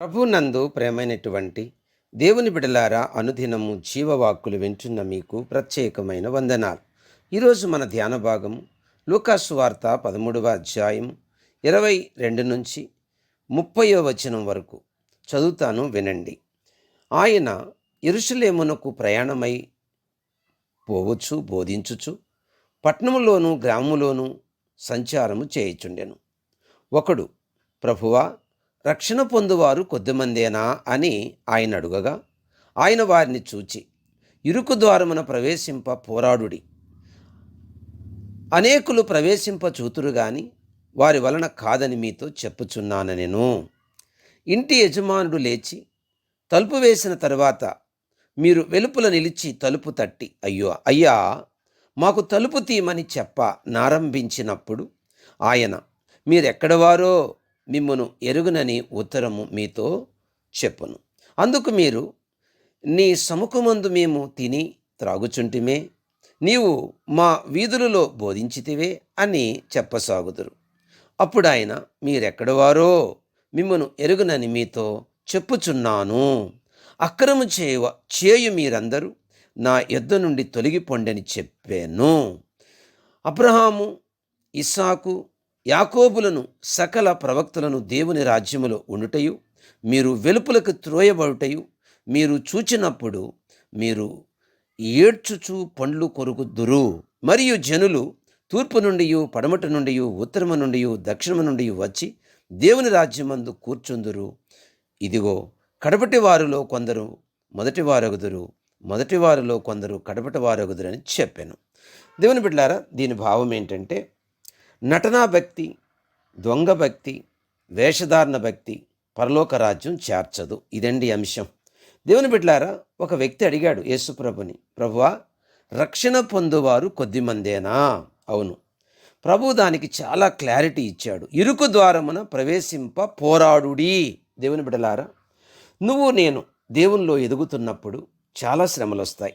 ప్రభునందు ప్రేమైనటువంటి దేవుని బిడలారా అనుదినము జీవవాక్కులు వింటున్న మీకు ప్రత్యేకమైన వందనాలు. ఈరోజు మన ధ్యాన భాగం లూకాసు వార్త పదమూడవ అధ్యాయం ఇరవై రెండు నుంచి ముప్పయో వచనం వరకు చదువుతాను వినండి. ఆయన ఎరుషలేమునకు ప్రయాణమై పోవచ్చు బోధించుచు పట్టణములోను గ్రామములోను సంచారము చేయుచుండెను. ఒకడు ప్రభువా రక్షణ పొందువారు కొద్దిమందేనా అని ఆయన అడుగగా ఆయన వారిని చూచి ఇరుకు ద్వారమున ప్రవేశింప పోరాడుడి. అనేకులు ప్రవేశింప చూతురు గాని వారి వలన కాదని మీతో చెప్పుచున్నాను నేను. ఇంటి యజమానుడు లేచి తలుపు వేసిన తరువాత మీరు వెలుపుల నిలిచి తలుపు తట్టి అయ్యో అయ్యా మాకు తలుపు తీయమని చెప్ప నారంభించినప్పుడు ఆయన మీరెక్కడవారో మిమ్మను ఎరుగునని ఉత్తరము మీతో చెప్పును. అందుకు మీరు నీ సముఖమందు మేము తిని త్రాగుచుంటిమే. నీవు మా వీధులలో బోధించితివే అని చెప్పసాగుదురు. అప్పుడు ఆయన మీరెక్కడవారో మిమ్మను ఎరుగునని మీతో చెప్పుచున్నాను. అక్రము చేయవ చేయు మీరందరూ నా యుద్ధ నుండి తొలగిపోండని చెప్పాను. అబ్రహాము ఇస్సాకు యాకోబులను సకల ప్రవక్తలను దేవుని రాజ్యములో ఉండుటయు మీరు వెలుపులకు త్రోయబడుటయు మీరు చూచినప్పుడు మీరు ఏడ్చుచు పండ్లు కొరుకుదురు. మరియు జనులు తూర్పు నుండి పడమట నుండి ఉత్తరము నుండి దక్షిణము నుండి వచ్చి దేవుని రాజ్యమందు కూర్చుందురు. ఇదిగో కడపటి వారిలో కొందరు మొదటి వారగుదురు మొదటి వారిలో కొందరు కడపటి వారగుదురు అని చెప్పాను. దేవుని బిడ్డారా దీని భావం ఏంటంటే నటనా భక్తి దొంగ భక్తి వేషధారణ భక్తి పరలోక రాజ్యం చేర్చదు. ఇదండి అంశం. దేవుని బిడ్లారా ఒక వ్యక్తి అడిగాడు యేసుప్రభుని ప్రభువా రక్షణ పొందువారు కొద్దిమందేనా? అవును. ప్రభు దానికి చాలా క్లారిటీ ఇచ్చాడు. ఇరుకు ద్వారమున ప్రవేశింప పోరాడుడి. దేవుని బిడలారా నువ్వు నేను దేవునిలో ఎదుగుతున్నప్పుడు చాలా శ్రమలు వస్తాయి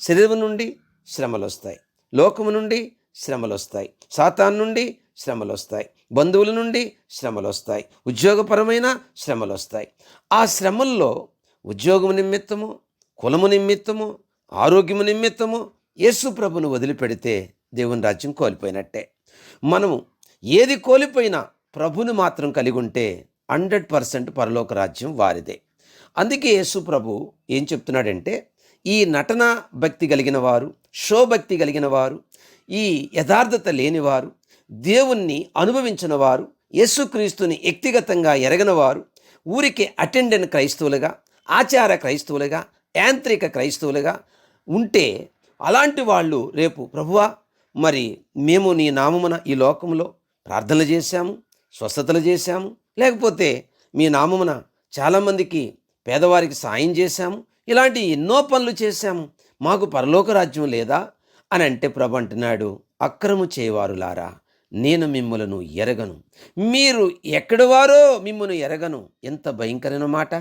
శరీరం నుండి శ్రమలు వస్తాయి లోకము నుండి శ్రమలు వస్తాయి సాతాన్ నుండి శ్రమలు వస్తాయి బంధువుల నుండి శ్రమలు వస్తాయి ఉద్యోగపరమైన శ్రమలు వస్తాయి ఆ శ్రమల్లో ఉద్యోగము నిమిత్తము కులము నిమిత్తము ఆరోగ్యము నిమిత్తము యేసు ప్రభును వదిలిపెడితే దేవుని రాజ్యం కోల్పోయినట్టే. మనము ఏది కోల్పోయినా ప్రభుని మాత్రం కలిగి ఉంటే హండ్రెడ్ పర్సెంట్ పరలోక రాజ్యం వారిదే. అందుకే యేసు ప్రభు ఏం చెప్తున్నాడంటే ఈ నటన భక్తి కలిగిన వారు షో భక్తి కలిగిన వారు ఈ యథార్థత లేనివారు దేవుణ్ణి అనుభవించినవారు యేసుక్రీస్తుని వ్యక్తిగతంగా ఎరగనవారు ఊరికే అటెండెంట్ క్రైస్తవులుగా ఆచార క్రైస్తవులుగా యాంత్రిక క్రైస్తవులుగా ఉంటే అలాంటి వాళ్ళు రేపు ప్రభువా మరి మేము నీ నామమున ఈ లోకంలో ప్రార్థనలు చేశాము స్వస్థతలు చేశాము లేకపోతే మీ నామమున చాలామందికి పేదవారికి సాయం చేశాము ఇలాంటి ఎన్నో పనులు చేశాము మాకు పరలోక రాజ్యం లేదా? అని అంటే ప్రభు అంటున్నాడు అక్రము చేయవారులారా నేను మిమ్మలను ఎరగను. మీరు ఎక్కడవారో మిమ్మల్ని ఎరగను. ఎంత భయంకరమైన మాట.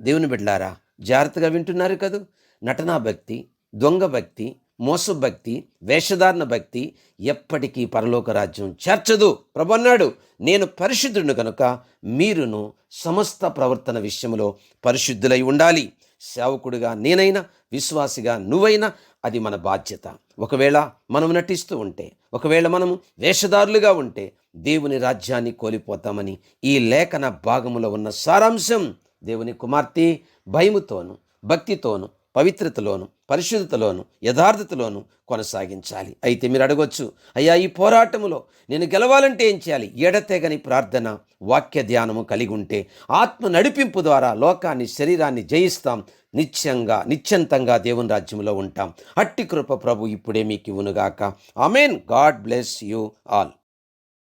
దేవుని బిడ్లారా జాగ్రత్తగా వింటున్నారు కదూ. నటనా భక్తి దొంగ భక్తి మోస భక్తి వేషధారణ భక్తి ఎప్పటికీ పరలోక రాజ్యం చేర్చదు. ప్రభు అన్నాడు నేను పరిశుద్ధుడు కనుక మీరును సమస్త ప్రవర్తన విషయంలో పరిశుద్ధులై ఉండాలి. సేవకుడిగా నేనైనా విశ్వాసిగా నువ్వైనా అది మన బాధ్యత. ఒకవేళ మనం నటిస్తూ ఉంటే ఒకవేళ మనము వేషధారులుగా ఉంటే దేవుని రాజ్యాన్ని కోల్పోతామని ఈ లేఖన భాగములో ఉన్న సారాంశం దేవుని కుమార్తె భయముతోను భక్తితోను పవిత్రతలోను పరిశుద్ధతలోను యథార్థతలోను కొనసాగించాలి. అయితే మీరు అడగొచ్చు అయ్యా ఈ పోరాటములో నేను గెలవాలంటే ఏం చేయాలి? ఎడతెగని ప్రార్థన వాక్య ధ్యానము కలిగి ఉంటే ఆత్మ నడిపింపు ద్వారా లోకాన్ని శరీరాన్ని జయిస్తాం. నిత్యంగా నిత్యంతంగా దేవుని రాజ్యంలో ఉంటాం. అట్టి కృప ప్రభు ఇప్పుడే మీకు ఇవ్వనుగాక amen God bless you all.